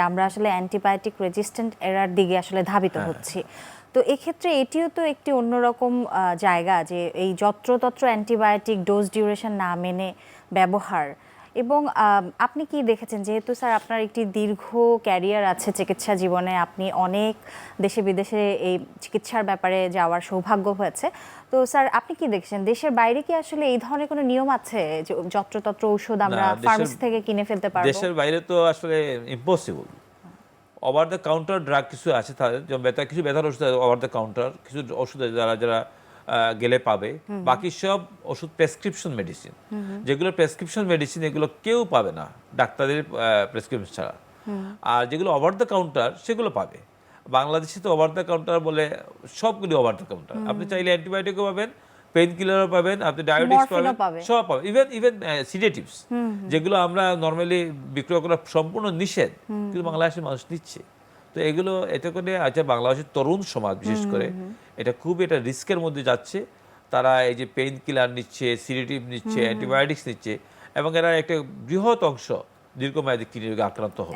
আমরা আসলে antibiotic resistant error দিকে আসলে ধাবিত হ্যাঁ। হচ্ছি তো এক্ষেত্রে এটিও তো একটি অন্যরকম আহ, জায়গা যে এই যত্রতত্র অ্যান্টিবায়োটিক ডোজ ডিউরেশন না মেনে ব্যবহার এবং আপনি কি দেখেছেন? যেহেতু স্যার আপনার একটি দীর্ঘ ক্যারিয়ার আছে চিকিৎসা জীবনে আপনি অনেক দেশে বিদেশে এই চিকিৎসার ব্যাপারে যাওয়ার সৌভাগ্য হয়েছে। তো স্যার আপনি কি দেখেছেন? দেশের বাইরে কি আসলে এই ধরনের কোনো নিয়ম আছে যে যত্রতত্র ঔষধ আমরা ফার্মেসি থেকে কিনে ফেলতে পারব? দেশের বাইরে তো আসলে impossible over the counter drug কিছু আছে তাদের যেমন ব্যথা কিছু ব্যথার ওষুধ ওভার দ্য কাউন্টার কিছু ওষুধ আছে যারা যারা গেলে পাবে। বাকি সব ওষুধ প্রেসক্রিপশন মেডিসিন যেগুলো প্রেসক্রিপশন মেডিসিন এগুলো কেউ পাবে না ডাক্তারের প্রেসক্রিপশন ছাড়া। আর যেগুলো ওভার দ্য কাউন্টার সেগুলো পাবে। বাংলাদেশে তো ওভার দ্য কাউন্টার বলে সবগুলি ওভার দ্য কাউন্টার আপনি চাইলে অ্যান্টিবায়োটিকও পাবেন পেইন কিলারও পাবেন আপনি ডায়াবেটিস পাবেন সব পাবেন। ইভেন ইভেন সিডেটিভস যেগুলো আমরা নর্মালি বিক্রয় করা সম্পূর্ণ নিষেধ। কিন্তু বাংলাদেশের মানুষ নিচ্ছে। তো এগুলো এতে করে আচ্ছা বাংলাদেশের তরুণ সমাজ বিশেষ করে এটা খুব এটা রিস্কের মধ্যে যাচ্ছে। তারা এই যে পেইন কিলার নিচ্ছে সিরিটিভ নিচ্ছে অ্যান্টিবায়োটিক্স নিচ্ছে এবং এরা একটা বৃহৎ অংশ দীর্ঘমেয়াদী কিডনি রোগে আক্রান্ত হবে।